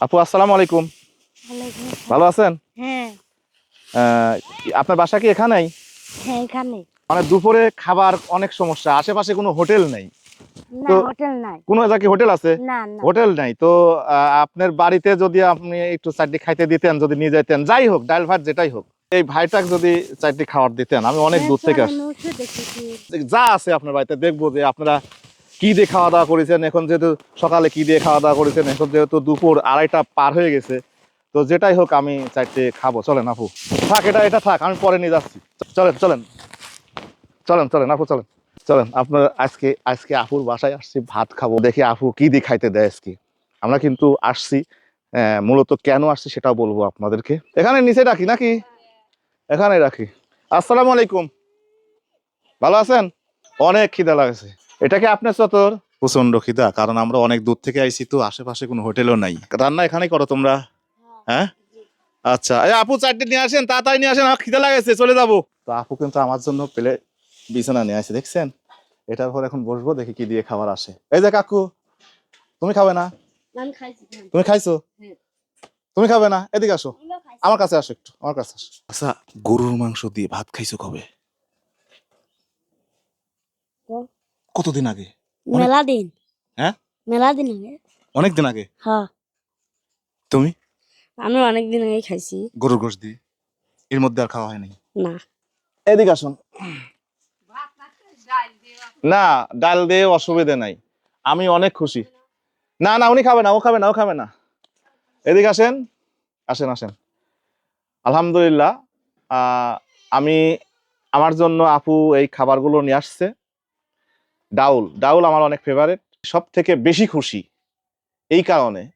আপু আসসালামু আলাইকুম। ভালো আছেন? হ্যাঁ। আপনার বাসা কি এখানেই? হ্যাঁ এখানে মানে দুপুরে খাবার অনেক সমস্যা আশেপাশে কোনো হোটেল নেই? তো- কোনো হোটেল আছে? হোটেল নাই। তো আপনার বাড়িতে যদি আপনি একটু চারটি খাইতে দিতেন যদি নিয়ে যেতেন যাই হোক ডাল ভাত যেটাই হোক এই ভাইটাকে যদি চারটি খাবার দিতেন আমি অনেক দূর থেকে যা আছে আপনার বাড়িতে দেখব যে আপনারা কি দিয়ে খাওয়া দাওয়া করেছেন? এখন যেহেতু সকালে কি দিয়ে খাওয়া দাওয়া করেছেন? এখন যেহেতু দুপুর আড়াইটা পার হয়ে গেছে তো যেটাই হোক আমি চারটে খাব। চলেন আপু। থাক এটা এটা থাক আমি পরে নিয়ে যাচ্ছি। চলেন চলেন। চলেন চলেন আপু চলেন। চলেন আপনার আজকে আজকে আপুর বাসায় আসছি ভাত খাব। দেখি আপু কি দিয়ে খাইতে দেয় আজকে। আমরা কিন্তু আসছি আহ, মূলত কেন আসছি সেটাও বলব আপনাদেরকে। এখানে নিচে রাখি নাকি? এখানে রাখি। আসসালামু আলাইকুম। ভালো আছেন? অনেক খিদা লাগছে। এটা কি আপনার চতর? প্রচণ্ড খিদা কারণ আমরা অনেক দূর থেকে আইছি তো আশেপাশে কোনো হোটেলও নাই। রান্না এখানেই করো তোমরা। হ্যাঁ? আচ্ছা এই আপু চারটে নিয়ে আসেন তাড়াতাড়ি নিয়ে আসেন আমার খিদা লাগাইছে চলে যাব। তো আপু কিন্তু আমার জন্য পেলে বিছানা নিয়ে আসে দেখছেন? এটার পর এখন বসবো দেখি কি দিয়ে খাবার আসে। এই যে কাকু তুমি খাবে না? আমি তুমি খাইছো? হ্যাঁ। তুমি খাবে না? এদিকে আসো। আমার কাছে আসো একটু আমার কাছে আসো। আচ্ছা গরুর মাংস দিয়ে ভাত খাইছো কবে ক- কতদিন আগে? মেলা দিন। হ্যাঁ? মেলা দিন আগে। অনেক দিন আগে? হ্যাঁ তুমি? আমি অনেক দিন আগে খাইছি। গরুর গোশ দিয়ে। এর মধ্যে আর খাওয়া হয়নি? না। এদিকে আসুন। না ডাল দিয়ে অসুবিধা নাই। আমি অনেক খুশি। না না উনি খাবে না ও খাবে না ও খাবে না। এদিকে আসেন। আসেন আসেন। আলহামদুলিল্লাহ আহ, আমি আমার জন্য আপু এই খাবারগুলো নিয়ে আসছে। ডাউল ডাউল আমার অনেক ফেভারেট সব থেকে বেশি খুশি এই কারণে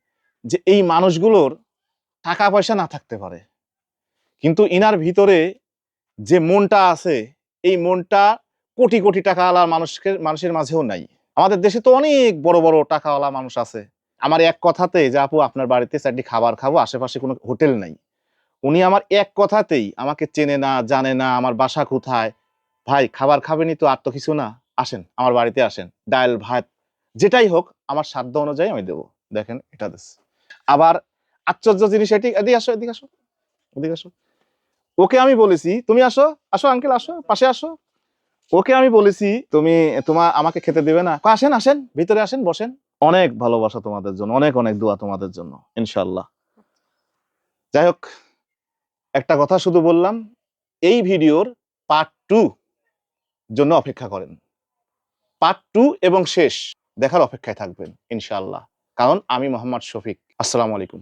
যে এই মানুষগুলোর টাকা পয়সা না থাকতে পারে। কিন্তু ইনার ভিতরে যে মনটা আছে, এই মনটা কোটি কোটি টাকাওয়ালা মানুষকে, মানুষের মাঝেও নাই। আমাদের দেশে তো অনেক বড় বড় টাকাওয়ালা মানুষ আছে। আমার এক কথাতে যে, আপু, আপনার বাড়িতে চারটি খাবার খাব, আশেপাশে কোনো হোটেল নাই। উনি আমার এক কথাতেই আমাকে চেনে না, জানে না, আমার বাসা কোথায়? ভাই, খাবার খাবেনি তো, আর তো কিছু না। আসেন, আমার বাড়িতে আসেন, ডাল, ভাত, যেটাই হোক, আমার সাধ্য অনুযায়ী আমি দেবো। দেখেন, এটা দেশ আবার আশ্চর্য জিনিস, এটি, এদিকে আসো এদিকে আসো এদিকে আসো। ওকে আমি বলেছি, তুমি আসো আসো আঙ্কেল আসো, পাশে আসো। ওকে আমি বলেছি, তুমি তোমার আমাকে খেতে দেবে না। আসেন আসেন, ভিতরে আসেন, বসেন। অনেক ভালোবাসা তোমাদের জন্য, অনেক অনেক দোয়া তোমাদের জন্য ইনশাল্লাহ যাই হোক, একটা কথা শুধু বললাম, এই ভিডিওর পার্ট টু জন্য অপেক্ষা করেন। পার্ট টু এবং শেষ দেখার অপেক্ষায় থাকবেন ইনশাআল্লাহ। কারণ আমি মোহাম্মদ শফিক। আসসালামু আলাইকুম।